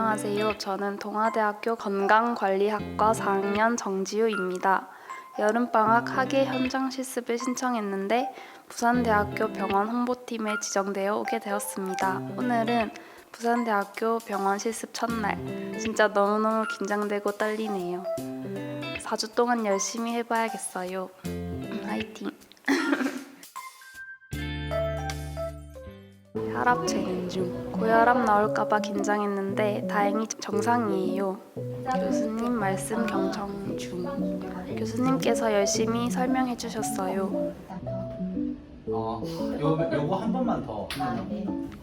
안녕하세요. 저는 동아대학교 건강관리학과 4학년 정지우입니다. 여름방학 학예 현장 실습을 신청했는데 부산대학교 병원 홍보팀에 지정되어 오게 되었습니다. 오늘은 부산대학교 병원 실습 첫날. 진짜 너무너무 긴장되고 떨리네요. 4주 동안 열심히 해봐야겠어요. 화이팅! 혈압 재는 중. 고혈압 나올까봐 긴장했는데 다행히 정상이에요. 교수님 말씀 경청 중. 교수님께서 열심히 설명해 주셨어요. 어, 요, 요거 한 번만 더.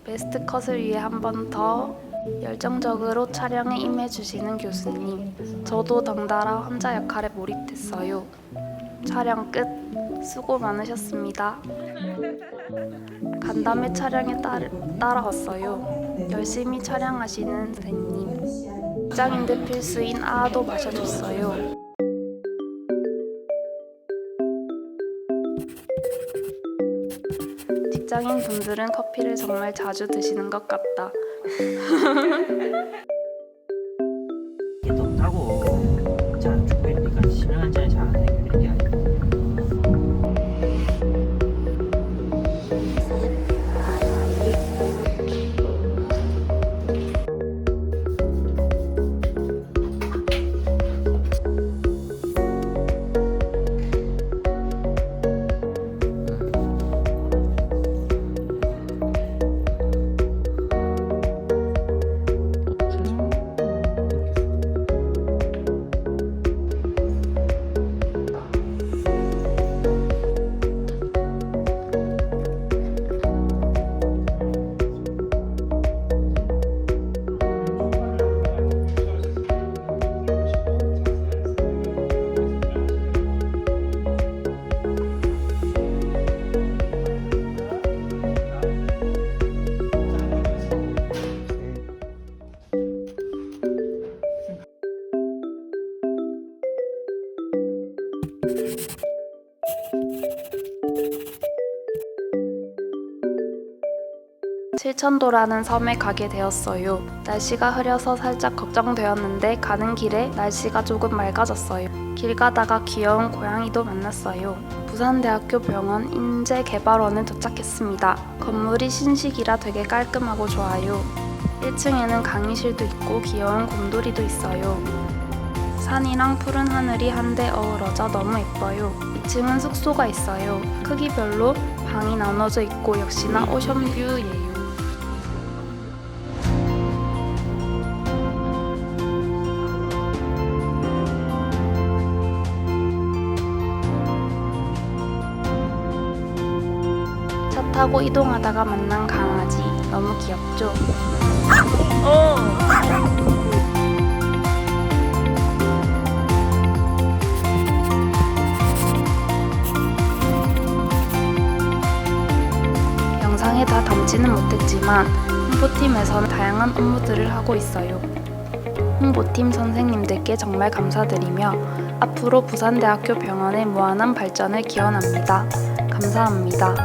베스트 컷을 위해 한 번 더 열정적으로 촬영에 임해 주시는 교수님. 저도 덩달아 환자 역할에 몰입됐어요. 촬영 끝. 수고 많으셨습니다. 간담회 촬영에 따르, 따라왔어요. 열심히 촬영하시는 선생님. 직장인들 필수인 아도 마셔줬어요. 직장인 분들은 커피를 정말 자주 드시는 것 같다. 이게 높다고 칠천도라는 섬에 가게 되었어요. 날씨가 흐려서 살짝 걱정되었는데 가는 길에 날씨가 조금 맑아졌어요. 길 가다가 귀여운 고양이도 만났어요. 부산대학교 병원 인재개발원에 도착했습니다. 건물이 신식이라 되게 깔끔하고 좋아요. 1층에는 강의실도 있고 귀여운 곰돌이도 있어요. 산이랑 푸른 하늘이 한데 어우러져 너무 예뻐요. 2층은 숙소가 있어요. 크기별로 방이 나눠져 있고 역시나 오션뷰예요. 차 타고 이동하다가 만난 강아지 너무 귀엽죠? 영상에 다 담지는 못했지만 홍보팀에서는 다양한 업무들을 하고 있어요. 홍보팀 선생님들께 정말 감사드리며 앞으로 부산대학교 병원의 무한한 발전을 기원합니다. 감사합니다.